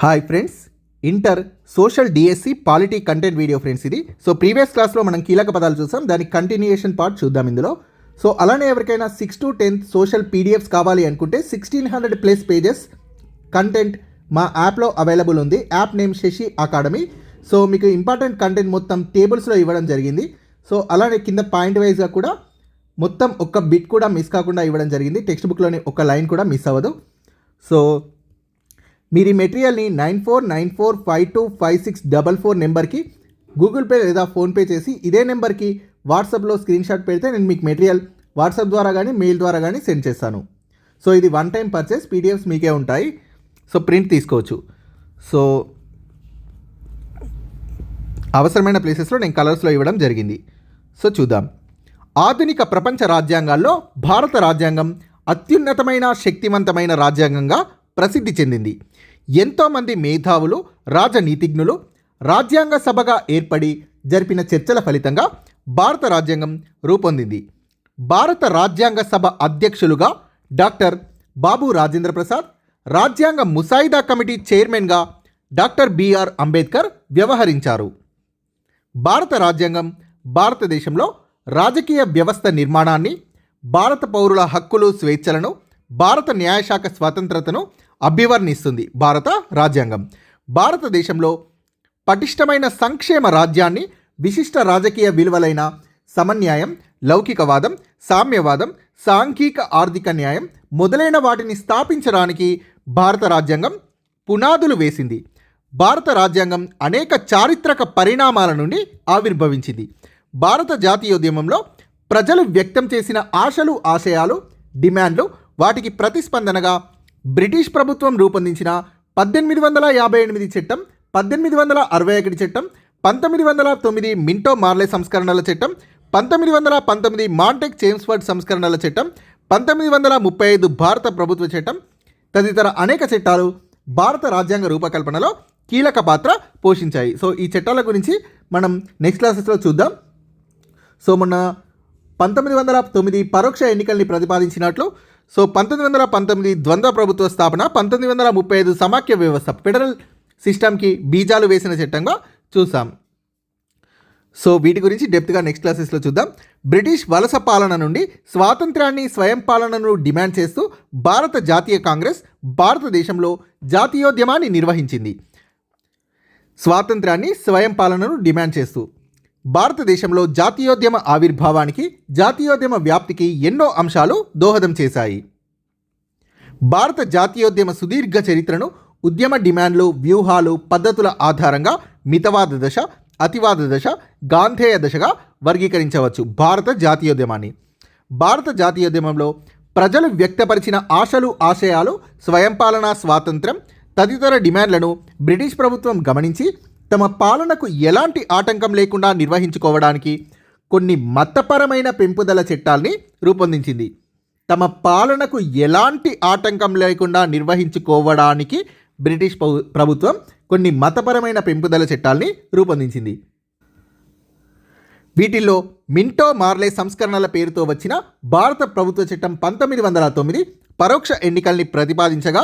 Hi friends inter social DSC polity content video friends ఇది. So previous క్లాస్లో మనం కీలక పదాలు చూసాం. దాని కంటిన్యూయేషన్ పార్ట్ చూద్దాం ఇందులో. సో అలానే ఎవరికైనా six to tenth social PDFs కావాలి అనుకుంటే sixteen hundred plus pages content మా యాప్లో అవైలబుల్ ఉంది. App name Shashi academy so మీకు ఇంపార్టెంట్ కంటెంట్ మొత్తం టేబుల్స్లో ఇవ్వడం జరిగింది. సో అలానే కింద పాయింట్ వైజ్గా కూడా మొత్తం ఒక్క బిట్ కూడా మిస్ కాకుండా ఇవ్వడం జరిగింది. టెక్స్ట్ బుక్లోని ఒక లైన్ కూడా మిస్ అవ్వదు. సో మీరు ఈ మెటీరియల్ని nine four nine four five two five six double four నెంబర్కి గూగుల్ పే లేదా ఫోన్పే చేసి ఇదే నెంబర్కి వాట్సాప్లో స్క్రీన్ షాట్ పెడితే నేను మీకు మెటీరియల్ వాట్సాప్ ద్వారా కానీ మెయిల్ ద్వారా కానీ సెండ్ చేస్తాను. సో ఇది వన్ టైం పర్చేస్ పీడిఎఫ్స్ మీకే ఉంటాయి. సో ప్రింట్ తీసుకోవచ్చు. సో అవసరమైన ప్లేసెస్లో నేను కలర్స్లో ఇవ్వడం జరిగింది. సో చూద్దాం. ఆధునిక ప్రపంచ రాజ్యాంగాల్లో భారత రాజ్యాంగం అత్యున్నతమైన శక్తివంతమైన రాజ్యాంగంగా ప్రసిద్ధి చెందింది. ఎంతోమంది మేధావులు రాజనీతిజ్ఞులు రాజ్యాంగ సభగా ఏర్పడి జరిపిన చర్చల ఫలితంగా భారత రాజ్యాంగం రూపొందింది. భారత రాజ్యాంగ సభ అధ్యక్షులుగా డాక్టర్ బాబు రాజేంద్ర ప్రసాద్ రాజ్యాంగ ముసాయిదా కమిటీ చైర్మన్గా డాక్టర్ బిఆర్ అంబేద్కర్ వ్యవహరించారు. భారత రాజ్యాంగం భారతదేశంలో రాజకీయ వ్యవస్థ నిర్మాణాన్ని భారత పౌరుల హక్కులు స్వేచ్ఛలను భారత న్యాయశాఖ స్వాతంత్రతను అభివర్ణిస్తుంది భారత రాజ్యాంగం. భారతదేశంలో పటిష్టమైన సంక్షేమ రాజ్యాన్ని విశిష్ట రాజకీయ విలువలైన సమన్యాయం లౌకికవాదం సామ్యవాదం సాంఘిక ఆర్థిక న్యాయం మొదలైన వాటిని స్థాపించడానికి భారత రాజ్యాంగం పునాదులు వేసింది. భారత రాజ్యాంగం అనేక చారిత్రక పరిణామాల నుండి ఆవిర్భవించింది. భారత జాతీయోద్యమంలో ప్రజలు వ్యక్తం చేసిన ఆశలు ఆశయాలు డిమాండ్లు వాటికి ప్రతిస్పందనగా బ్రిటిష్ ప్రభుత్వం రూపొందించిన పద్దెనిమిది వందల యాభై ఎనిమిది చట్టం పద్దెనిమిది వందల అరవై ఒకటి చట్టం పంతొమ్మిది వందల తొమ్మిది మింటో మార్లే సంస్కరణల చట్టం పంతొమ్మిది వందల పంతొమ్మిది మాంటెక్ చేమ్స్వర్డ్ సంస్కరణల చట్టం పంతొమ్మిది వందల ముప్పై ఐదు భారత ప్రభుత్వ చట్టం తదితర అనేక చట్టాలు భారత రాజ్యాంగ రూపకల్పనలో కీలక పాత్ర పోషించాయి. సో ఈ చట్టాల గురించి మనం నెక్స్ట్ క్లాసెస్లో చూద్దాం. సో మొన్న పంతొమ్మిది వందల తొమ్మిది పరోక్ష ఎన్నికల్ని ప్రతిపాదించినట్లు సో పంతొమ్మిది వందల పంతొమ్మిది ద్వంద్వ ప్రభుత్వ స్థాపన పంతొమ్మిది వందల ముప్పై ఐదు సమాఖ్య వ్యవస్థ ఫెడరల్ సిస్టమ్కి బీజాలు వేసిన చట్టంగా చూసాం. సో వీటి గురించి డెప్త్గా నెక్స్ట్ క్లాసెస్లో చూద్దాం. బ్రిటిష్ వలస పాలన నుండి స్వాతంత్రాన్ని స్వయం పాలనను డిమాండ్ చేస్తూ భారత జాతీయ కాంగ్రెస్ భారతదేశంలో జాతీయోద్యమాన్ని నిర్వహించింది. స్వాతంత్రాన్ని స్వయం పాలనను డిమాండ్ చేస్తూ భారతదేశంలో జాతీయోద్యమ ఆవిర్భావానికి జాతీయోద్యమ వ్యాప్తికి ఎన్నో అంశాలు దోహదం చేశాయి. భారత జాతీయోద్యమ సుదీర్ఘ చరిత్రను ఉద్యమ డిమాండ్లు వ్యూహాలు పద్ధతుల ఆధారంగా మితవాద దశ అతివాద దశ గాంధేయ దశగా వర్గీకరించవచ్చు భారత జాతీయోద్యమాన్ని. భారత జాతీయోద్యమంలో ప్రజలు వ్యక్తపరిచిన ఆశలు ఆశయాలు స్వయంపాలన స్వాతంత్రం తదితర డిమాండ్లను బ్రిటిష్ ప్రభుత్వం గమనించి తమ పాలనకు ఎలాంటి ఆటంకం లేకుండా నిర్వహించుకోవడానికి కొన్ని మతపరమైన పెంపుదల చట్టాల్ని రూపొందించింది. తమ పాలనకు ఎలాంటి ఆటంకం లేకుండా నిర్వహించుకోవడానికి బ్రిటిష్ ప్రభుత్వం కొన్ని మతపరమైన పెంపుదల చట్టాల్ని రూపొందించింది. వీటిల్లో మింటో మార్లే సంస్కరణల పేరుతో వచ్చిన భారత ప్రభుత్వ చట్టం పంతొమ్మిది వందల తొమ్మిది పరోక్ష ఎన్నికల్ని ప్రతిపాదించగా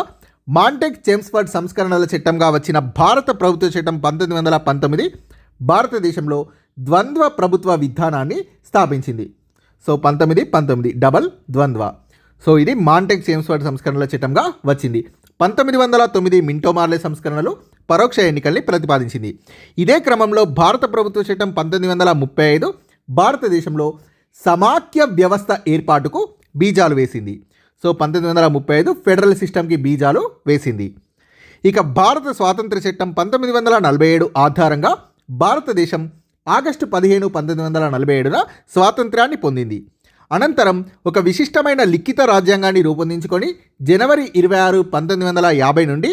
మాంటెక్ చెమ్స్ఫర్డ్ సంస్కరణల చట్టంగా వచ్చిన భారత ప్రభుత్వ చట్టం పంతొమ్మిది వందల పంతొమ్మిది భారతదేశంలో ద్వంద్వ ప్రభుత్వ విధానాన్ని స్థాపించింది. సో పంతొమ్మిది పంతొమ్మిది డబల్ ద్వంద్వ. సో ఇది మాంటెక్ చేమ్స్ఫర్డ్ సంస్కరణల చట్టంగా వచ్చింది. పంతొమ్మిది వందల తొమ్మిది మింటో మార్లే సంస్కరణలు పరోక్ష ఎన్నికల్ని ప్రతిపాదించింది. ఇదే క్రమంలో భారత ప్రభుత్వ చట్టం పంతొమ్మిది వందల ముప్పై ఐదు భారతదేశంలో సమాఖ్య వ్యవస్థ ఏర్పాటుకు బీజాలు వేసింది. సో పంతొమ్మిది వందల ముప్పై ఐదు ఫెడరల్ సిస్టమ్కి బీజాలు వేసింది. ఇక భారత స్వాతంత్ర చట్టం పంతొమ్మిది వందల నలభై ఏడు ఆధారంగా భారతదేశం ఆగస్టు పదిహేను పంతొమ్మిది వందల నలభై ఏడున స్వాతంత్ర్యాన్ని పొందింది. అనంతరం ఒక విశిష్టమైన లిఖిత రాజ్యాంగాన్ని రూపొందించుకొని జనవరి ఇరవై ఆరు పంతొమ్మిది వందల యాభై నుండి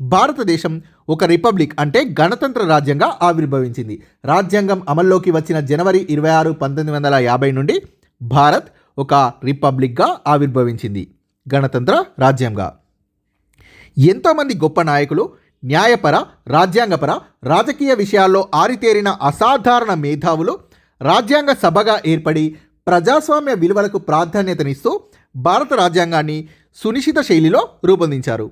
భారతదేశం ఒక రిపబ్లిక్ అంటే గణతంత్ర రాజ్యంగా ఆవిర్భవించింది. రాజ్యాంగం అమల్లోకి వచ్చిన జనవరి ఇరవై ఆరు పంతొమ్మిది వందల యాభై నుండి భారత్ ఒక రిపబ్లిక్గా ఆవిర్భవించింది. గణతంత్ర రాజ్యంగా. ఎంతోమంది గొప్ప నాయకులు న్యాయపర రాజ్యాంగపర రాజకీయ విషయాల్లో ఆరితేరిన అసాధారణ మేధావులు రాజ్యాంగ సభగా ఏర్పడి ప్రజాస్వామ్య విలువలకు ప్రాధాన్యతనిస్తూ భారత రాజ్యాంగాన్ని సునిశ్చిత శైలిలో రూపొందించారు.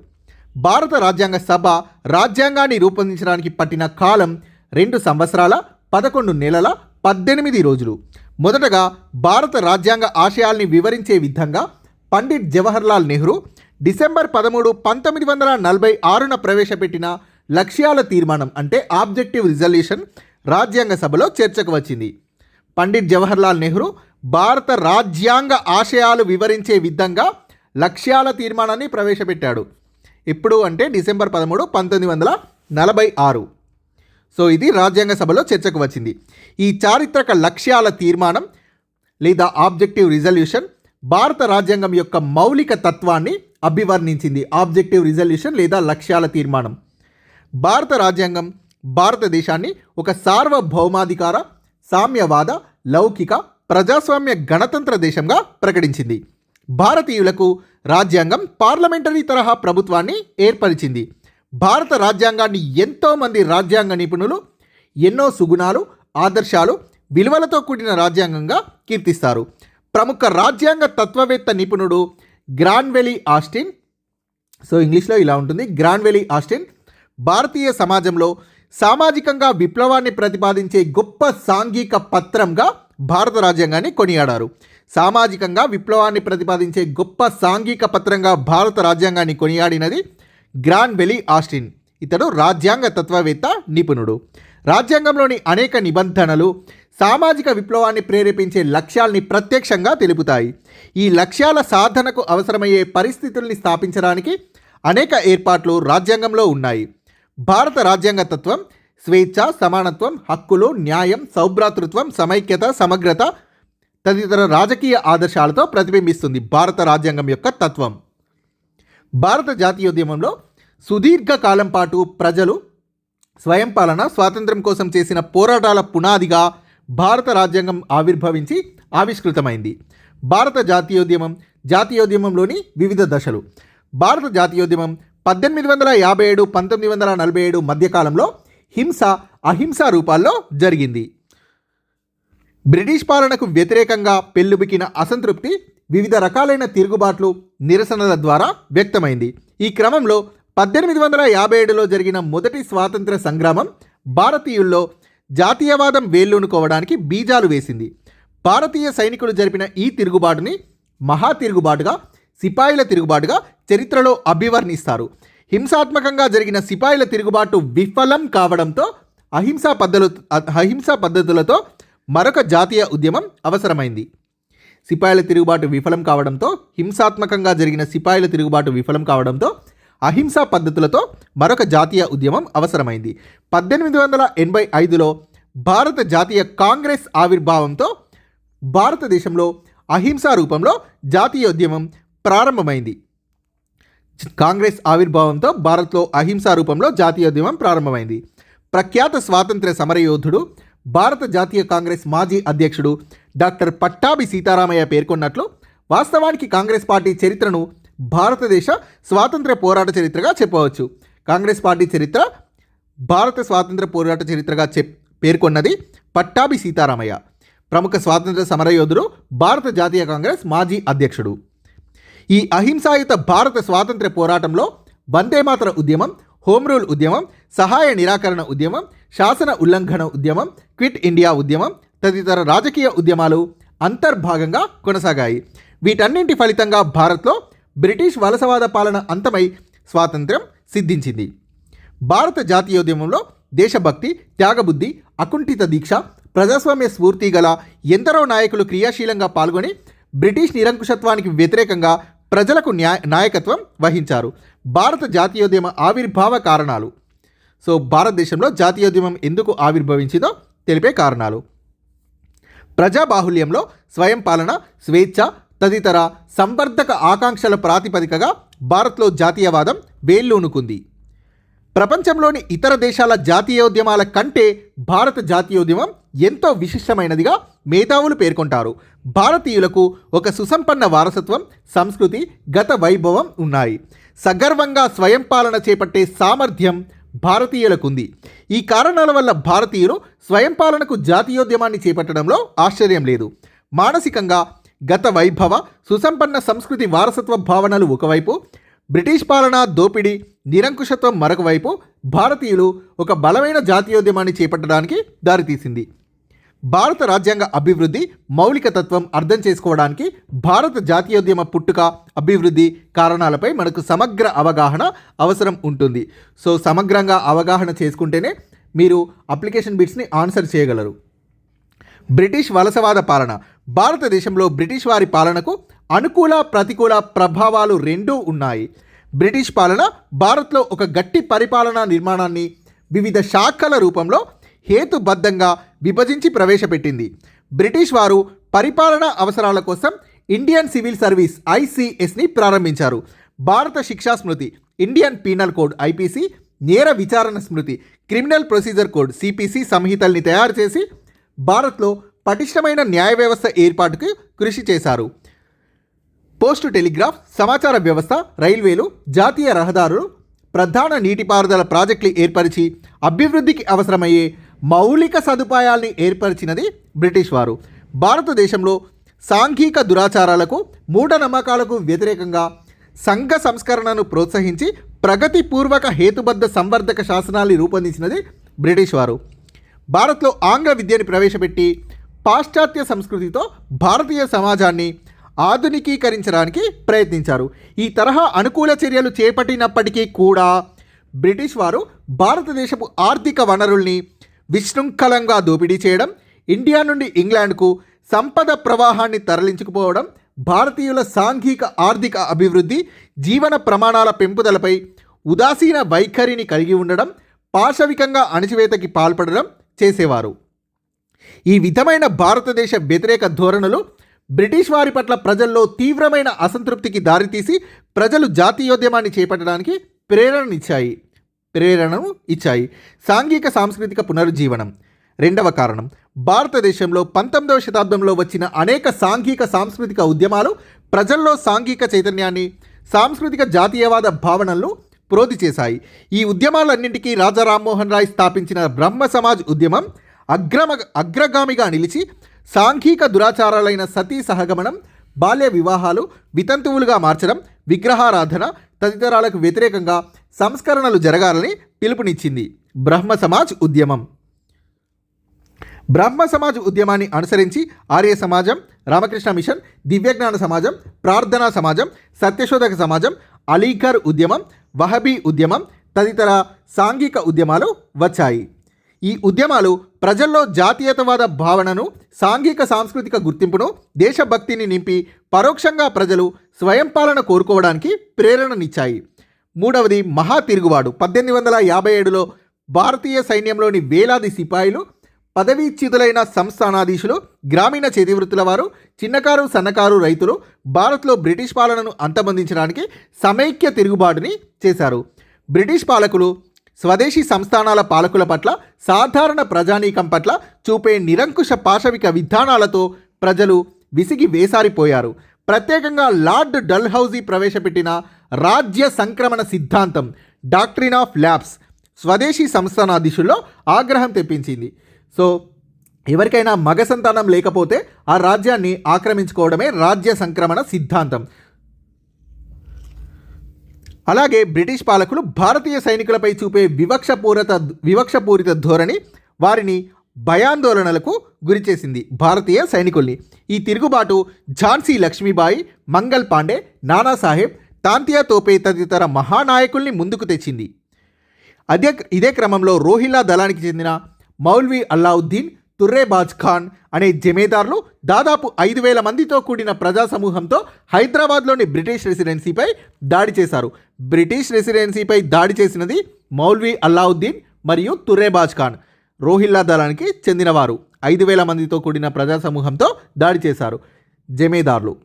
భారత రాజ్యాంగ సభ రాజ్యాంగాన్ని రూపొందించడానికి పట్టిన కాలం రెండు సంవత్సరాల పదకొండు నెలల పద్దెనిమిది రోజులు. మొదటగా భారత రాజ్యాంగ ఆశయాల్ని వివరించే విధంగా పండిట్ జవహర్లాల్ నెహ్రూ డిసెంబర్ పదమూడు పంతొమ్మిది వందల నలభై ఆరున ప్రవేశపెట్టిన లక్ష్యాల తీర్మానం అంటే ఆబ్జెక్టివ్ రిజల్యూషన్ రాజ్యాంగ సభలో చర్చకు వచ్చింది. పండిట్ జవహర్లాల్ నెహ్రూ భారత రాజ్యాంగ ఆశయాలు వివరించే విధంగా లక్ష్యాల తీర్మానాన్ని ప్రవేశపెట్టాడు. ఎప్పుడు అంటే డిసెంబర్ పదమూడు పంతొమ్మిది వందల నలభై ఆరు. సో ఇది రాజ్యాంగ సభలో చర్చకు వచ్చింది. ఈ చారిత్రక లక్ష్యాల తీర్మానం లేదా ఆబ్జెక్టివ్ రిజల్యూషన్ భారత రాజ్యాంగం యొక్క మౌలిక తత్వాన్ని అభివర్ణించింది. ఆబ్జెక్టివ్ రిజల్యూషన్ లేదా లక్ష్యాల తీర్మానం. భారత రాజ్యాంగం భారతదేశాన్ని ఒక సార్వభౌమాధికార సామ్యవాద లౌకిక ప్రజాస్వామ్య గణతంత్ర దేశంగా ప్రకటించింది. భారతీయులకు రాజ్యాంగం పార్లమెంటరీ తరహా ప్రభుత్వాన్ని ఏర్పరిచింది. భారత రాజ్యాంగాన్ని ఎంతోమంది రాజ్యాంగ నిపుణులు ఎన్నో సుగుణాలు ఆదర్శాలు విలువలతో కూడిన రాజ్యాంగంగా కీర్తిస్తారు. ప్రముఖ రాజ్యాంగ తత్వవేత్త నిపుణుడు గ్రాన్వెలీ ఆస్టిన్. సో ఇంగ్లీష్లో ఇలా ఉంటుంది. గ్రాన్వెలీ ఆస్టిన్ భారతీయ సమాజంలో సామాజికంగా విప్లవాన్ని ప్రతిపాదించే గొప్ప సాంఘిక పత్రంగా భారత రాజ్యాంగాన్ని కొనియాడారు. సామాజికంగా విప్లవాన్ని ప్రతిపాదించే గొప్ప సాంఘిక పత్రంగా భారత రాజ్యాంగాన్ని కొనియాడినది గ్రాన్వెలీ ఆస్టిన్. ఇతడు రాజ్యాంగ తత్వవేత్త నిపుణుడు. రాజ్యాంగంలోని అనేక నిబంధనలు సామాజిక విప్లవాన్ని ప్రేరేపించే లక్ష్యాల్ని ప్రత్యక్షంగా తెలుపుతాయి. ఈ లక్ష్యాల సాధనకు అవసరమయ్యే పరిస్థితుల్ని స్థాపించడానికి అనేక ఏర్పాట్లు రాజ్యాంగంలో ఉన్నాయి. భారత రాజ్యాంగ తత్వం స్వేచ్ఛ సమానత్వం హక్కులు న్యాయం సౌభ్రాతృత్వం సమైక్యత సమగ్రత తదితర రాజకీయ ఆదర్శాలతో ప్రతిబింబిస్తుంది భారత రాజ్యాంగం యొక్క తత్వం. భారత జాతీయోద్యమంలో సుదీర్ఘ కాలం పాటు ప్రజలు స్వయం పాలన స్వాతంత్ర్యం కోసం చేసిన పోరాటాల పునాదిగా భారత రాజ్యాంగం ఆవిర్భవించి ఆవిష్కృతమైంది. భారత జాతీయోద్యమం జాతీయోద్యమంలోని వివిధ దశలు. భారత జాతీయోద్యమం పద్దెనిమిది వందల యాభై ఏడు పంతొమ్మిది వందల నలభై ఏడు మధ్యకాలంలో హింస అహింస రూపాల్లో జరిగింది. బ్రిటిష్ పాలనకు వ్యతిరేకంగా పెల్లుబికిన అసంతృప్తి వివిధ రకాలైన తిరుగుబాట్లు నిరసనల ద్వారా వ్యక్తమైంది. ఈ క్రమంలో పద్దెనిమిది వందల యాభై ఏడులో జరిగిన మొదటి స్వాతంత్ర సంగ్రామం భారతీయుల్లో జాతీయవాదం వేళ్ళూనుకోవడానికి బీజాలు వేసింది. భారతీయ సైనికులు జరిపిన ఈ తిరుగుబాటుని మహా తిరుగుబాటుగా సిపాయిల తిరుగుబాటుగా చరిత్రలో అభివర్ణిస్తారు. హింసాత్మకంగా జరిగిన సిపాయిల తిరుగుబాటు విఫలం కావడంతో అహింసా పద్ధతులు అహింసా పద్ధతులతో మరొక జాతీయ ఉద్యమం అవసరమైంది. సిపాయిల తిరుగుబాటు విఫలం కావడంతో హింసాత్మకంగా జరిగిన సిపాయిల తిరుగుబాటు విఫలం కావడంతో అహింసా పద్ధతులతో మరొక జాతీయ ఉద్యమం అవసరమైంది. పద్దెనిమిది వందల ఎనభై ఐదులో భారత జాతీయ కాంగ్రెస్ ఆవిర్భావంతో భారతదేశంలో అహింసా రూపంలో జాతీయోద్యమం ప్రారంభమైంది. కాంగ్రెస్ ఆవిర్భావంతో భారత్లో అహింసా రూపంలో జాతీయోద్యమం ప్రారంభమైంది. ప్రఖ్యాత స్వాతంత్ర్య సమరయోధుడు భారత జాతీయ కాంగ్రెస్ మాజీ అధ్యక్షుడు డాక్టర్ పట్టాభి సీతారామయ్య పేర్కొన్నట్లు వాస్తవానికి కాంగ్రెస్ పార్టీ చరిత్రను భారతదేశ స్వాతంత్ర్య పోరాట చరిత్రగా చెప్పవచ్చు. కాంగ్రెస్ పార్టీ చరిత్ర భారత స్వాతంత్ర పోరాట చరిత్రగా చెప్ పేర్కొన్నది పట్టాభి సీతారామయ్య. ప్రముఖ స్వాతంత్ర సమరయోధుడు భారత జాతీయ కాంగ్రెస్ మాజీ అధ్యక్షుడు. ఈ అహింసాయుత భారత స్వాతంత్ర పోరాటంలో వందేమాతర ఉద్యమం హోమ్ రూల్ ఉద్యమం సహాయ నిరాకరణ ఉద్యమం శాసన ఉల్లంఘన ఉద్యమం క్విట్ ఇండియా ఉద్యమం తదితర రాజకీయ ఉద్యమాలు అంతర్భాగంగా కొనసాగాయి. వీటన్నింటి ఫలితంగా భారత్లో బ్రిటిష్ వలసవాద పాలన అంతమై స్వాతంత్ర్యం సిద్ధించింది. భారత జాతీయోద్యమంలో దేశభక్తి త్యాగబుద్ధి అకుంఠిత దీక్ష ప్రజాస్వామ్య స్ఫూర్తి గల ఎందరో నాయకులు క్రియాశీలంగా పాల్గొని బ్రిటిష్ నిరంకుశత్వానికి వ్యతిరేకంగా ప్రజలకు న్యాయ నాయకత్వం వహించారు. భారత జాతీయోద్యమ ఆవిర్భావ కారణాలు. సో భారతదేశంలో జాతీయోద్యమం ఎందుకు ఆవిర్భవించిందో తెలిపే కారణాలు. ప్రజాబాహుల్యంలో స్వయం పాలన స్వేచ్ఛ తదితర సంవర్ధక ఆకాంక్షల ప్రాతిపదికగా భారత్లో జాతీయవాదం వేళ్ళూనుకుంది ప్రపంచంలోని ఇతర దేశాల జాతీయోద్యమాల కంటే భారత జాతీయోద్యమం ఎంతో విశిష్టమైనదిగా మేధావులు పేర్కొంటారు. భారతీయులకు ఒక సుసంపన్న వారసత్వం సంస్కృతి గత వైభవం ఉన్నాయి. సగర్వంగా స్వయం పాలన చేపట్టే సామర్థ్యం భారతీయులకుంది. ఈ కారణాల వల్ల భారతీయులు స్వయం పాలనకు జాతీయోద్యమాన్ని చేపట్టడంలో ఆశ్చర్యం లేదు. మానసికంగా గత వైభవ సుసంపన్న సంస్కృతి వారసత్వ భావనలు ఒకవైపు బ్రిటిష్ పాలన దోపిడీ నిరంకుశత్వం మరొకవైపు భారతీయులు ఒక బలమైన జాతీయోద్యమాన్ని చేపట్టడానికి దారితీసింది. భారత రాజ్యాంగ అభివృద్ధి మౌలిక తత్వం అర్థం చేసుకోవడానికి భారత జాతీయోద్యమ పుట్టుక అభివృద్ధి కారణాలపై మనకు సమగ్ర అవగాహన అవసరం ఉంటుంది. సో సమగ్రంగా అవగాహన చేసుకుంటేనే మీరు అప్లికేషన్ బిట్స్ని ఆన్సర్ చేయగలరు. బ్రిటిష్ వలసవాద పాలన. భారతదేశంలో బ్రిటిష్ వారి పాలనకు అనుకూల ప్రతికూల ప్రభావాలు రెండూ ఉన్నాయి. బ్రిటిష్ పాలన భారత్లో ఒక గట్టి పరిపాలనా నిర్మాణాన్ని వివిధ శాఖల రూపంలో హేతుబద్ధంగా విభజించి ప్రవేశపెట్టింది. బ్రిటిష్ వారు పరిపాలనా అవసరాల కోసం ఇండియన్ సివిల్ సర్వీస్ ఐసిఎస్ని ప్రారంభించారు. భారత శిక్షా స్మృతి ఇండియన్ పీనల్ కోడ్ ఐపీసీ నేర విచారణ స్మృతి క్రిమినల్ ప్రొసీజర్ కోడ్ సిపిసి సంహితల్ని తయారు చేసి భారత్లో పటిష్టమైన న్యాయ వ్యవస్థ ఏర్పాటుకు కృషి చేశారు. పోస్టు టెలిగ్రాఫ్ సమాచార వ్యవస్థ రైల్వేలు జాతీయ రహదారులు ప్రధాన నీటిపారుదల ప్రాజెక్టులు ఏర్పరిచి అభివృద్ధికి అవసరమయ్యే మౌలిక సదుపాయాల్ని ఏర్పరిచినది బ్రిటిష్ వారు. భారతదేశంలో సాంఘిక దురాచారాలకు మూఢనమ్మకాలకు వ్యతిరేకంగా సంఘ సంస్కరణను ప్రోత్సహించి ప్రగతిపూర్వక హేతుబద్ధ సంవర్ధక శాసనాల్ని రూపొందించినది బ్రిటిష్ వారు. భారత్లో ఆంగ్ల విద్యని ప్రవేశపెట్టి పాశ్చాత్య సంస్కృతితో భారతీయ సమాజాన్ని ఆధునికీకరించడానికి ప్రయత్నించారు. ఈ తరహా అనుకూల చర్యలు చేపట్టినప్పటికీ కూడా బ్రిటిష్ వారు భారతదేశపు ఆర్థిక వనరుల్ని విశృంఖలంగా దోపిడీ చేయడం ఇండియా నుండి ఇంగ్లాండ్కు సంపద ప్రవాహాన్ని తరలించుకుపోవడం భారతీయుల సాంఘిక ఆర్థిక అభివృద్ధి జీవన ప్రమాణాల పెంపుదలపై ఉదాసీన వైఖరిని కలిగి ఉండడం పాశవికంగా అణచివేతకి పాల్పడడం చేసేవారు. ఈ విధమైన భారతదేశ వ్యతిరేక ధోరణులు బ్రిటిష్ వారి పట్ల ప్రజల్లో తీవ్రమైన అసంతృప్తికి దారితీసి ప్రజలు జాతీయోద్యమాన్ని చేపట్టడానికి ప్రేరణనిచ్చాయి ప్రేరణను ఇచ్చాయి. సాంఘిక సాంస్కృతిక పునరుజ్జీవనం. రెండవ కారణం భారతదేశంలో పంతొమ్మిదవ శతాబ్దంలో వచ్చిన అనేక సాంఘిక సాంస్కృతిక ఉద్యమాలు ప్రజల్లో సాంఘిక చైతన్యాన్ని సాంస్కృతిక జాతీయవాద భావనలను ప్రోధి చేశాయి. ఈ ఉద్యమాలన్నింటికీ రాజా రామ్మోహన్ రాయ్ స్థాపించిన బ్రహ్మ సమాజ్ ఉద్యమం అగ్రమ అగ్రగామిగా నిలిచి సాంఘిక దురాచారాలైన సతీ సహగమనం బాల్య వివాహాలు వితంతువులుగా మార్చడం విగ్రహారాధన తదితరాలకు వ్యతిరేకంగా సంస్కరణలు జరగాలని పిలుపునిచ్చింది బ్రహ్మ సమాజ్ ఉద్యమం. బ్రహ్మ సమాజ్ ఉద్యమాన్ని అనుసరించి ఆర్య సమాజం రామకృష్ణ మిషన్ దివ్యజ్ఞాన సమాజం ప్రార్థనా సమాజం సత్యశోధక సమాజం అలీఘర్ ఉద్యమం వహబీ ఉద్యమం తదితర సాంఘిక ఉద్యమాలు వచ్చాయి. ఈ ఉద్యమాలు ప్రజల్లో జాతీయతవాద భావనను సాంఘిక సాంస్కృతిక గుర్తింపును దేశభక్తిని నింపి పరోక్షంగా ప్రజలు స్వయం పాలన కోరుకోవడానికి ప్రేరణనిచ్చాయి మూడవది మహా తిరుగుబాటు పద్దెనిమిది వందల యాభై ఏడులో భారతీయ సైన్యంలోని వేలాది సిపాయిలు పదవీచ్యుతులైన సంస్థానాధీశులు గ్రామీణ చేతివృత్తుల వారు చిన్నకారు సన్నకారు రైతులు భారత్లో బ్రిటిష్ పాలనను అంతమొందించడానికి సమైక్య తిరుగుబాటుని చేశారు. బ్రిటిష్ పాలకులు స్వదేశీ సంస్థానాల పాలకుల పట్ల సాధారణ ప్రజానీకం పట్ల చూపే నిరంకుశ పాశవిక విధానాలతో ప్రజలు విసిగి వేసారిపోయారు. ప్రత్యేకంగా లార్డ్ డల్హౌజీ ప్రవేశపెట్టిన రాజ్య సంక్రమణ సిద్ధాంతం డాక్ట్రిన్ ఆఫ్ ల్యాబ్స్ స్వదేశీ సంస్థానాధీశుల్లో ఆగ్రహం తెప్పించింది. సో ఎవరికైనా మగ సంతానం లేకపోతే ఆ రాజ్యాన్ని ఆక్రమించుకోవడమే రాజ్య సంక్రమణ సిద్ధాంతం. అలాగే బ్రిటిష్ పాలకులు భారతీయ సైనికులపై చూపే వివక్షపూరిత వివక్షపూరిత ధోరణి వారిని భయాందోళనలకు గురిచేసింది భారతీయ సైనికుల్ని. ఈ తిరుగుబాటు ఝాన్సీ లక్ష్మీబాయి మంగల్ పాండే నానాసాహెబ్ తాంతియా తోపే తదితర మహానాయకుల్ని ముందుకు తెచ్చింది. అదే ఇదే క్రమంలో రోహిల్లా దళానికి చెందిన మౌల్వీ అల్లావుద్దీన్ తుర్రేబాజ్ ఖాన్ అనే జమేదారులు దాదాపు ఐదు వేల మందితో కూడిన ప్రజా సమూహంతో హైదరాబాద్లోని బ్రిటిష్ రెసిడెన్సీపై దాడి చేశారు. బ్రిటిష్ రెసిడెన్సీపై దాడి చేసినది మౌల్వీ అల్లావుద్దీన్ మరియు తుర్రేబాజ్ ఖాన్. రోహిల్లా దళానికి చెందినవారు. ఐదు వేల మందితో కూడిన ప్రజా సమూహంతో దాడి చేశారు జమేదారులు.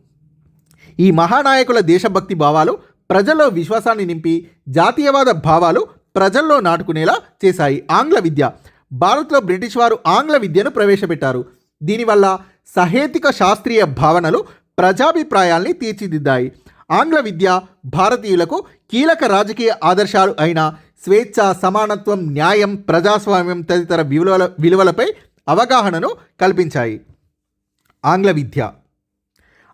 ఈ మహానాయకుల దేశభక్తి భావాలు ప్రజల్లో విశ్వాసాన్ని నింపి జాతీయవాద భావాలు ప్రజల్లో నాటుకునేలా చేశాయి ఆంగ్ల విద్య. భారత్లో బ్రిటిష్ వారు ఆంగ్ల విద్యను ప్రవేశపెట్టారు. దీనివల్ల సహేతిక శాస్త్రీయ భావనలు ప్రజాభిప్రాయాల్ని తీర్చిదిద్దాయి. ఆంగ్ల విద్య భారతీయులకు కీలక రాజకీయ ఆదర్శాలు అయిన స్వేచ్ఛ సమానత్వం న్యాయం ప్రజాస్వామ్యం తదితర విలువల విలువలపై అవగాహనను కల్పించాయి. ఆంగ్ల విద్య.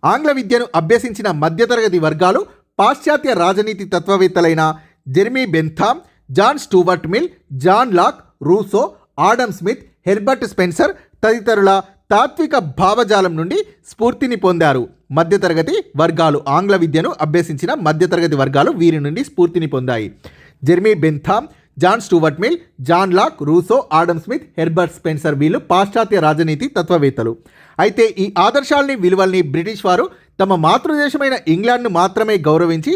ఆంగ్ల విద్యను అభ్యసించిన మధ్యతరగతి వర్గాలు పాశ్చాత్య రాజనీతి తత్వవేత్తలైన Jeremy Bentham John Stuart Mill John Locke Rousseau Adam Smith Herbert Spencer తదితరుల తాత్విక భావజాలం నుండి స్ఫూర్తిని పొందారు. మధ్యతరగతి వర్గాలు ఆంగ్ల విద్యను అభ్యసించిన మధ్యతరగతి వర్గాలు వీరి నుండి స్ఫూర్తిని పొందాయి. Jeremy Bentham John Stuart Mill John Locke Rousseau Adam Smith Herbert Spencer వీళ్ళు పాశ్చాత్య రాజనీతి తత్వవేత్తలు. అయితే ఈ ఆదర్శాల్ని విలువల్ని బ్రిటిష్ వారు తమ మాతృదేశమైన ఇంగ్లాండ్ను మాత్రమే గౌరవించి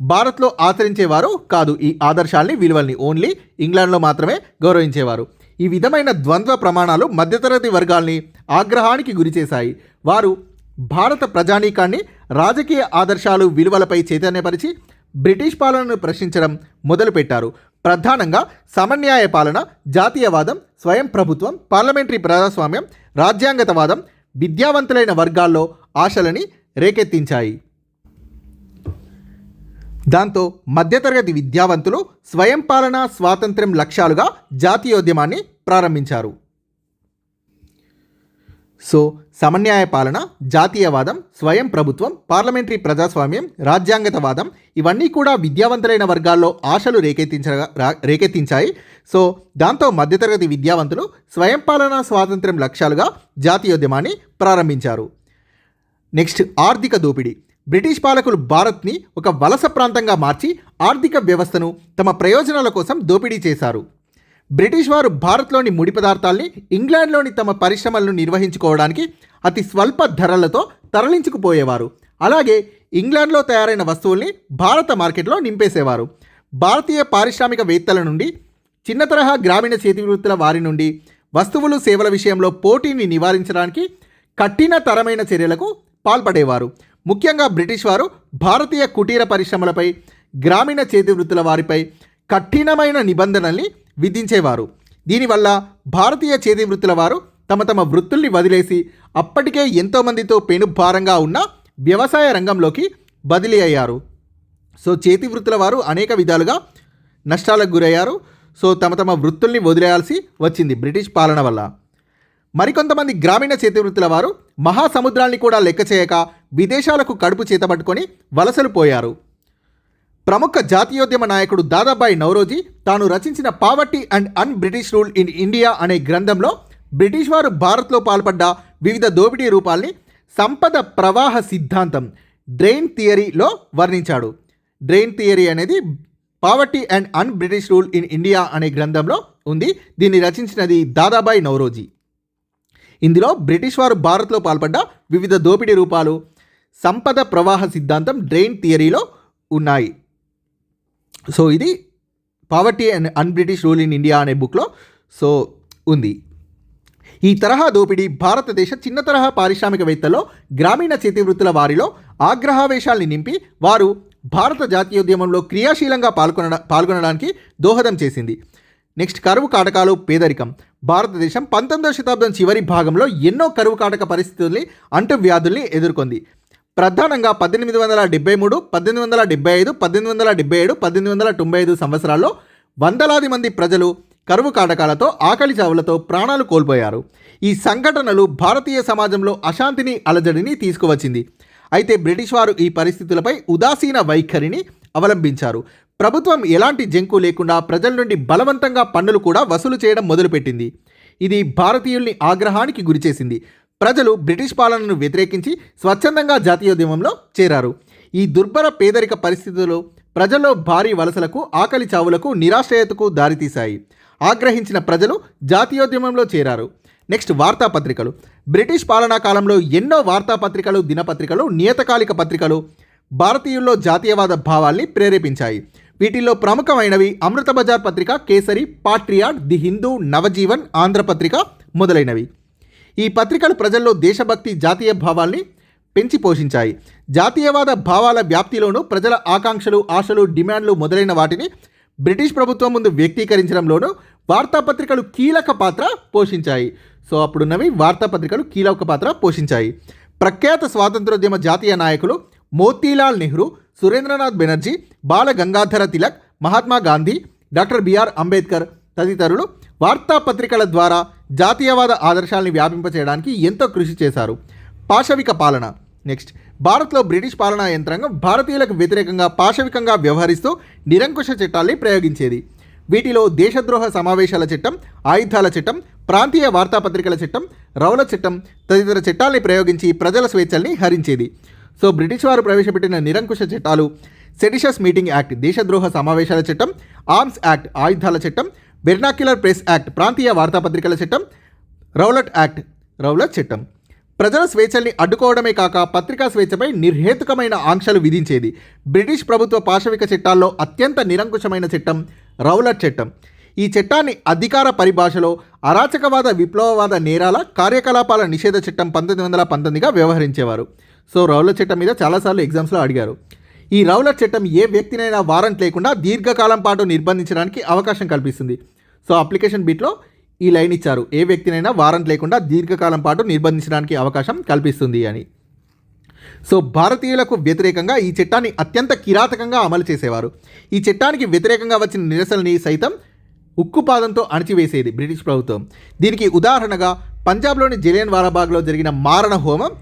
భారత్లో ఆచరించేవారు కాదు. ఈ ఆదర్శాల్ని విలువల్ని ఓన్లీ ఇంగ్లాండ్లో మాత్రమే గౌరవించేవారు. ఈ విధమైన ద్వంద్వ ప్రమాణాలు మధ్యతరగతి వర్గాల్ని ఆగ్రహానికి గురిచేశాయి వారు భారత ప్రజానీకాన్ని రాజకీయ ఆదర్శాలు విలువలపై చైతన్యపరిచి బ్రిటిష్ పాలనను ప్రశ్నించడం మొదలుపెట్టారు. ప్రధానంగా సమన్యాయ పాలన జాతీయవాదం స్వయం ప్రభుత్వం పార్లమెంటరీ ప్రజాస్వామ్యం రాజ్యాంగతవాదం విద్యావంతులైన వర్గాల్లో ఆశలని రేకెత్తించాయి. దాంతో మధ్యతరగతి విద్యావంతులు స్వయం పాలన స్వాతంత్ర్యం లక్ష్యాలుగా జాతీయోద్యమాన్ని ప్రారంభించారు. సో సమన్యాయ పాలన జాతీయవాదం స్వయం ప్రభుత్వం పార్లమెంటరీ ప్రజాస్వామ్యం రాజ్యాంగతవాదం ఇవన్నీ కూడా విద్యావంతులైన వర్గాల్లో ఆశలు రేకెత్తించగా రేకెత్తించాయి. సో దాంతో మధ్యతరగతి విద్యావంతులు స్వయం పాలన స్వాతంత్ర్యం లక్ష్యాలుగా జాతీయోద్యమాన్ని ప్రారంభించారు. నెక్స్ట్ ఆర్థిక దోపిడీ. బ్రిటిష్ పాలకులు భారత్ని ఒక వలస ప్రాంతంగా మార్చి ఆర్థిక వ్యవస్థను తమ ప్రయోజనాల కోసం దోపిడీ చేశారు. బ్రిటిష్ వారు భారత్లోని ముడి పదార్థాల్ని ఇంగ్లాండ్లోని తమ పరిశ్రమలను నిర్వహించుకోవడానికి అతి స్వల్ప ధరలతో తరలించుకుపోయేవారు. అలాగే ఇంగ్లాండ్లో తయారైన వస్తువుల్ని భారత మార్కెట్లో నింపేసేవారు. భారతీయ పారిశ్రామికవేత్తల నుండి చిన్న తరహా గ్రామీణ చేతివృత్తుల వారి నుండి వస్తువులు సేవల విషయంలో పోటీని నివారించడానికి కఠినతరమైన చర్యలకు పాల్పడేవారు. ముఖ్యంగా బ్రిటిష్ వారు భారతీయ కుటీర పరిశ్రమలపై గ్రామీణ చేతి వృత్తుల వారిపై కఠినమైన నిబంధనల్ని విధించేవారు. దీనివల్ల భారతీయ చేతి వృత్తుల వారు తమ తమ వృత్తుల్ని వదిలేసి అప్పటికే ఎంతోమందితో పెనుభారంగా ఉన్న వ్యవసాయ రంగంలోకి బదిలీ అయ్యారు. సో చేతి వృత్తుల వారు అనేక విధాలుగా నష్టాలకు గురయ్యారు. సో తమ తమ వృత్తుల్ని వదిలేయాల్సి వచ్చింది బ్రిటిష్ పాలన వల్ల. మరికొంతమంది గ్రామీణ చేతి వృత్తుల వారు మహాసముద్రాల్ని కూడా లెక్క చేయక విదేశాలకు కడుపు చేతబట్టుకొని వలసలు పోయారు. ప్రముఖ జాతీయోద్యమ నాయకుడు దాదాబాయి నౌరోజీ తాను రచించిన poverty and un British rule in India అనే గ్రంథంలో బ్రిటిష్ వారు భారత్లో పాల్పడ్డ వివిధ దోపిడీ రూపాల్ని సంపద ప్రవాహ సిద్ధాంతం డ్రెయిన్ థియరీలో వర్ణించాడు. డ్రెయిన్ థియరీ అనేది poverty and un British rule in India అనే గ్రంథంలో ఉంది. దీన్ని రచించినది దాదాబాయి నౌరోజీ. ఇందులో బ్రిటిష్ వారు భారత్లో పాల్పడ్డ వివిధ దోపిడీ రూపాలు సంపద ప్రవాహ సిద్ధాంతం డ్రెయిన్ థియరీలో ఉన్నాయి. సో ఇది poverty and un-British rule in India అనే బుక్లో సో ఉంది. ఈ తరహా దోపిడీ భారతదేశ చిన్న తరహా పారిశ్రామికవేత్తల్లో గ్రామీణ చేతివృత్తుల వారిలో ఆగ్రహావేశాల్ని నింపి వారు భారత జాతీయోద్యమంలో క్రియాశీలంగా పాల్గొన పాల్గొనడానికి దోహదం చేసింది. నెక్స్ట్ కరువు కాటకాలు పేదరికం. భారతదేశం పంతొమ్మిదవ శతాబ్దం చివరి భాగంలో ఎన్నో కరువు కాటక పరిస్థితుల్ని అంటువ్యాధుల్ని ఎదుర్కొంది. ప్రధానంగా పద్దెనిమిది వందల డెబ్బై మూడు పద్దెనిమిది వందల డెబ్బై ఐదు పద్దెనిమిది వందల డెబ్బై ఏడు పద్దెనిమిది వందల తొంభై ఐదు సంవత్సరాల్లో వందలాది మంది ప్రజలు కరువు కాటకాలతో ఆకలి చావులతో ప్రాణాలు కోల్పోయారు. ఈ సంఘటనలు భారతీయ సమాజంలో అశాంతిని అలజడిని తీసుకువచ్చింది. అయితే బ్రిటిష్ వారు ఈ పరిస్థితులపై ఉదాసీన వైఖరిని అవలంబించారు. ప్రభుత్వం ఎలాంటి జంకు లేకుండా ప్రజల నుండి బలవంతంగా పన్నులు కూడా వసూలు చేయడం మొదలుపెట్టింది. ఇది భారతీయుల్ని ఆగ్రహానికి గురిచేసింది. ప్రజలు బ్రిటిష్ పాలనను వ్యతిరేకించి స్వచ్ఛందంగా జాతీయోద్యమంలో చేరారు. ఈ దుర్భర పేదరిక పరిస్థితులు ప్రజల్లో భారీ వలసలకు ఆకలి చావులకు నిరాశ్రయతకు దారితీశాయి. ఆగ్రహించిన ప్రజలు జాతీయోద్యమంలో చేరారు. నెక్స్ట్ వార్తాపత్రికలు. బ్రిటిష్ పాలనా కాలంలో ఎన్నో వార్తాపత్రికలు దినపత్రికలు నియతకాలిక పత్రికలు భారతీయుల్లో జాతీయవాద భావాల్ని ప్రేరేపించాయి. వీటిల్లో ప్రముఖమైనవి అమృత బజార్ పత్రిక కేసరి పాట్రియాడ్ ది హిందూ నవజీవన్ ఆంధ్రపత్రిక మొదలైనవి. ఈ పత్రికలు ప్రజల్లో దేశభక్తి జాతీయ భావాల్ని పెంచి పోషించాయి. జాతీయవాద భావాల వ్యాప్తిలోనూ ప్రజల ఆకాంక్షలు ఆశలు డిమాండ్లు మొదలైన వాటిని బ్రిటిష్ ప్రభుత్వం ముందు వ్యక్తీకరించడంలోనూ వార్తాపత్రికలు కీలక పాత్ర పోషించాయి. సో అప్పుడున్నవి వార్తాపత్రికలు కీలక పాత్ర పోషించాయి. ప్రఖ్యాత స్వాతంత్రోద్యమ జాతీయ నాయకులు మోతీలాల్ నెహ్రూ సురేంద్రనాథ్ బెనర్జీ బాల గంగాధర తిలక్ మహాత్మా గాంధీ డాక్టర్ బిఆర్ అంబేద్కర్ తదితరులు వార్తాపత్రికల ద్వారా జాతీయవాద ఆదర్శాలను వ్యాపింపచేయడానికి ఎంతో కృషి చేశారు. పాశవిక పాలన. నెక్స్ట్ భారత్లో బ్రిటిష్ పాలనా యంత్రాంగం భారతీయులకు వ్యతిరేకంగా పాశవికంగా వ్యవహరిస్తూ నిరంకుశ చట్టాల్ని ప్రయోగించేది. వీటిలో దేశద్రోహ సమావేశాల చట్టం ఆయుధాల చట్టం ప్రాంతీయ వార్తాపత్రికల చట్టం రౌల చట్టం తదితర చట్టాల్ని ప్రయోగించి ప్రజల స్వేచ్ఛల్ని హరించేది. సో బ్రిటిష్ వారు ప్రవేశపెట్టిన నిరంకుశ చట్టాలు సెడిషస్ మీటింగ్ యాక్ట్ దేశద్రోహ సమావేశాల చట్టం ఆర్మ్స్ యాక్ట్ ఆయుధాల చట్టం వెర్నాక్యులర్ ప్రెస్ యాక్ట్ ప్రాంతీయ వార్తాపత్రికల చట్టం రౌలట్ యాక్ట్ రౌలట్ చట్టం. ప్రజల స్వేచ్ఛల్ని అడ్డుకోవడమే కాక పత్రికా స్వేచ్ఛపై నిర్హేతుకమైన ఆంక్షలు విధించేది. బ్రిటిష్ ప్రభుత్వ పాశవిక చట్టాల్లో అత్యంత నిరంకుశమైన చట్టం రౌలట్ చట్టం. ఈ చట్టాన్ని అధికార పరిభాషలో అరాచకవాద విప్లవవాద నేరాల కార్యకలాపాల నిషేధ చట్టం పంతొమ్మిది వందల పంతొమ్మిదిగా వ్యవహరించేవారు. సో రౌలట్ చట్టం మీద చాలాసార్లు ఎగ్జామ్స్లో అడిగారు. ఈ రౌలట్ చట్టం ఏ వ్యక్తినైనా వారంట్ లేకుండా దీర్ఘకాలం పాటు నిర్బంధించడానికి అవకాశం కల్పిస్తుంది. సో అప్లికేషన్ బిట్లో ఈ లైన్ ఇచ్చారు. ఏ వ్యక్తినైనా వారంట్ లేకుండా దీర్ఘకాలం పాటు నిర్బంధించడానికి అవకాశం కల్పిస్తుంది అని. సో భారతీయులకు వ్యతిరేకంగా ఈ చట్టాన్ని అత్యంత కిరాతకంగా అమలు చేసేవారు. ఈ చట్టానికి వ్యతిరేకంగా వచ్చిన నిరసనని సైతం ఉక్కుపాదంతో అణచివేసేది బ్రిటిష్ ప్రభుత్వం. దీనికి ఉదాహరణగా పంజాబ్లోని జలియన్ వారాబాగ్లో జరిగిన మారణ హోమం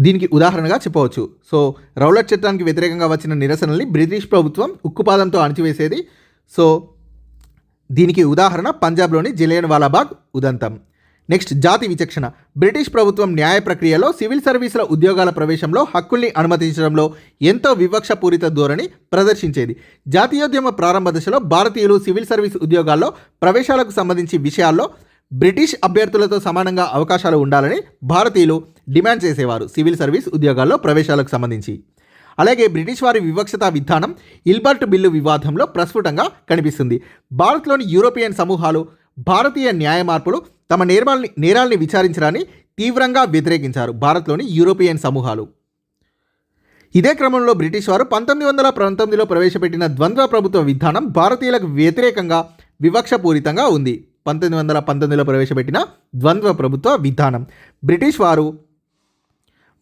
దీనికి ఉదాహరణగా చెప్పవచ్చు. సో రౌలట్ చట్టానికి వ్యతిరేకంగా వచ్చిన నిరసనల్ని బ్రిటిష్ ప్రభుత్వం ఉక్కుపాదంతో అణచివేసేది. సో దీనికి ఉదాహరణ పంజాబ్లోని జలియన్ వాలాబాగ్ ఉదంతం. నెక్స్ట్ జాతి విచక్షణ. బ్రిటిష్ ప్రభుత్వం న్యాయ ప్రక్రియలో సివిల్ సర్వీసుల ఉద్యోగాల ప్రవేశంలో హక్కుల్ని అనుమతించడంలో ఎంతో వివక్షపూరిత ధోరణి ప్రదర్శించేది. జాతీయోద్యమ ప్రారంభ దశలో భారతీయులు సివిల్ సర్వీస్ ఉద్యోగాల్లో ప్రవేశాలకు సంబంధించి విషయాల్లో బ్రిటిష్ అభ్యర్థులతో సమానంగా అవకాశాలు ఉండాలని భారతీయులు డిమాండ్ చేసేవారు సివిల్ సర్వీస్ ఉద్యోగాల్లో ప్రవేశాలకు సంబంధించి. అలాగే బ్రిటిష్ వారి వివక్షత విధానం ఇల్బర్ట్ బిల్లు వివాదంలో ప్రస్ఫుటంగా కనిపిస్తుంది. భారత్లోని యూరోపియన్ సమూహాలు భారతీయ న్యాయ మార్పులు తమ నేరాల్ని నేరాల్ని విచారించడాన్ని తీవ్రంగా వ్యతిరేకించారు భారత్లోని యూరోపియన్ సమూహాలు. ఇదే క్రమంలో బ్రిటిష్ వారు పంతొమ్మిది వందల పంతొమ్మిదిలో ప్రవేశపెట్టిన ద్వంద్వ ప్రభుత్వ విధానం భారతీయులకు వ్యతిరేకంగా వివక్షపూరితంగా ఉంది. పంతొమ్మిది వందల పంతొమ్మిదిలో ప్రవేశపెట్టిన ద్వంద్వ ప్రభుత్వ విధానం. బ్రిటిష్ వారు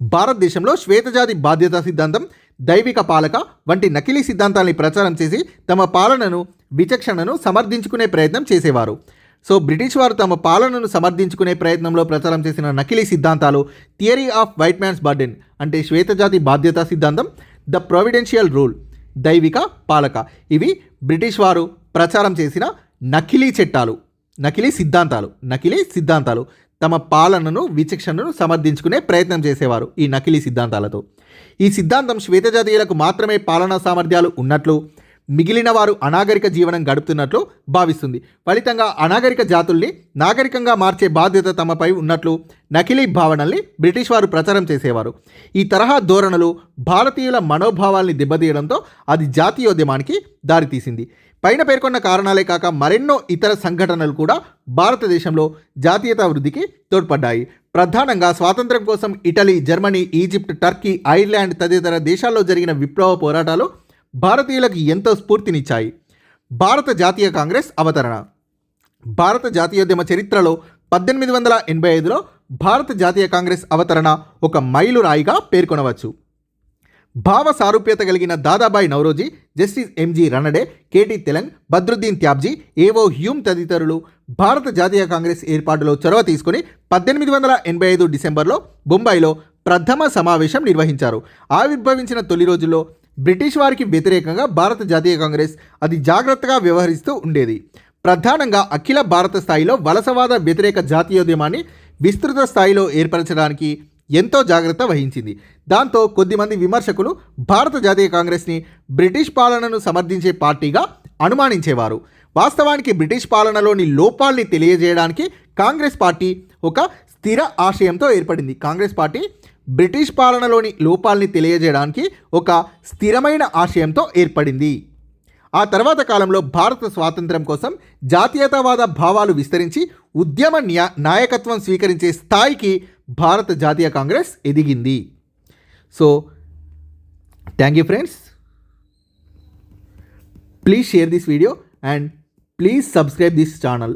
భారతదేశంలో శ్వేతజాతి బాధ్యతా సిద్ధాంతం దైవిక పాలక వంటి నకిలీ సిద్ధాంతాల్ని ప్రచారం చేసి తమ పాలనను విచక్షణను సమర్థించుకునే ప్రయత్నం చేసేవారు. సో బ్రిటిష్ వారు తమ పాలనను సమర్థించుకునే ప్రయత్నంలో ప్రచారం చేసిన నకిలీ సిద్ధాంతాలు theory of white man's burden అంటే శ్వేతజాతి బాధ్యతా సిద్ధాంతం ద ప్రొవిడెన్షియల్ రూల్ దైవిక పాలక. ఇవి బ్రిటిష్ వారు ప్రచారం చేసిన నకిలీ చట్టాలు. నకిలీ సిద్ధాంతాలు నకిలీ సిద్ధాంతాలు తమ పాలనను విచక్షణను సమర్థించుకునే ప్రయత్నం చేసేవారు ఈ నకిలీ సిద్ధాంతాలతో. ఈ సిద్ధాంతం శ్వేతజాతీయులకు మాత్రమే పాలనా సామర్థ్యాలు ఉన్నట్లు మిగిలిన వారు అనాగరిక జీవనం గడుపుతున్నట్లు భావిస్తుంది. ఫలితంగా అనాగరిక జాతుల్ని నాగరికంగా మార్చే బాధ్యత తమపై ఉన్నట్లు నకిలీ భావనల్ని బ్రిటిష్ వారు ప్రచారం చేసేవారు. ఈ తరహా ధోరణులు భారతీయుల మనోభావాల్ని దెబ్బతీయడంతో అది జాతీయోద్యమానికి దారితీసింది. పైన పేర్కొన్న కారణాలే కాక మరెన్నో ఇతర సంఘటనలు కూడా భారతదేశంలో జాతీయత వృద్ధికి తోడ్పడ్డాయి. ప్రధానంగా స్వాతంత్ర్యం కోసం Italy Germany Egypt Turkey Ireland తదితర దేశాల్లో జరిగిన విప్లవ పోరాటాలు భారతీయులకు ఎంతో స్ఫూర్తినిచ్చాయి. భారత జాతీయ కాంగ్రెస్ అవతరణ. భారత జాతీయోద్యమ చరిత్రలో పద్దెనిమిది వందల ఎనభై ఐదులో భారత జాతీయ కాంగ్రెస్ అవతరణ ఒక మైలురాయిగా పేర్కొనవచ్చు. భావ సారూప్యత కలిగిన Dadabhai Naoroji justice MG Ranade KT Telang Badruddin Tyabji AO Hume తదితరులు భారత జాతీయ కాంగ్రెస్ ఏర్పాటులో చొరవ తీసుకుని పద్దెనిమిది వందల ఎనభై ఐదు డిసెంబర్లో బొంబాయిలో ప్రథమ సమావేశం నిర్వహించారు. ఆవిర్భవించిన తొలి రోజుల్లో బ్రిటిష్ వారికి వ్యతిరేకంగా భారత జాతీయ కాంగ్రెస్ అది జాగ్రత్తగా వ్యవహరిస్తూ ఉండేది. ప్రధానంగా అఖిల భారత స్థాయిలో వలసవాద వ్యతిరేక జాతీయోద్యమాన్ని విస్తృత స్థాయిలో ఏర్పరచడానికి ఎంతో జాగ్రత్త వహించింది. దాంతో కొద్దిమంది విమర్శకులు భారత జాతీయ కాంగ్రెస్ని బ్రిటిష్ పాలనను సమర్థించే పార్టీగా అనుమానించేవారు. వాస్తవానికి బ్రిటిష్ పాలనలోని లోపాల్ని తెలియజేయడానికి కాంగ్రెస్ పార్టీ ఒక స్థిర ఆశయంతో ఏర్పడింది. కాంగ్రెస్ పార్టీ బ్రిటిష్ పాలనలోని లోపాల్ని తెలియజేయడానికి ఒక స్థిరమైన ఆశయంతో ఏర్పడింది. ఆ తర్వాత కాలంలో భారత స్వాతంత్ర్యం కోసం జాతీయతావాద భావాలు విస్తరించి ఉద్యమ న్యా నాయకత్వం స్వీకరించే స్థాయికి భారత జాతీయ కాంగ్రెస్ ఎదిగింది. So thank you friends please share this video and please subscribe this channel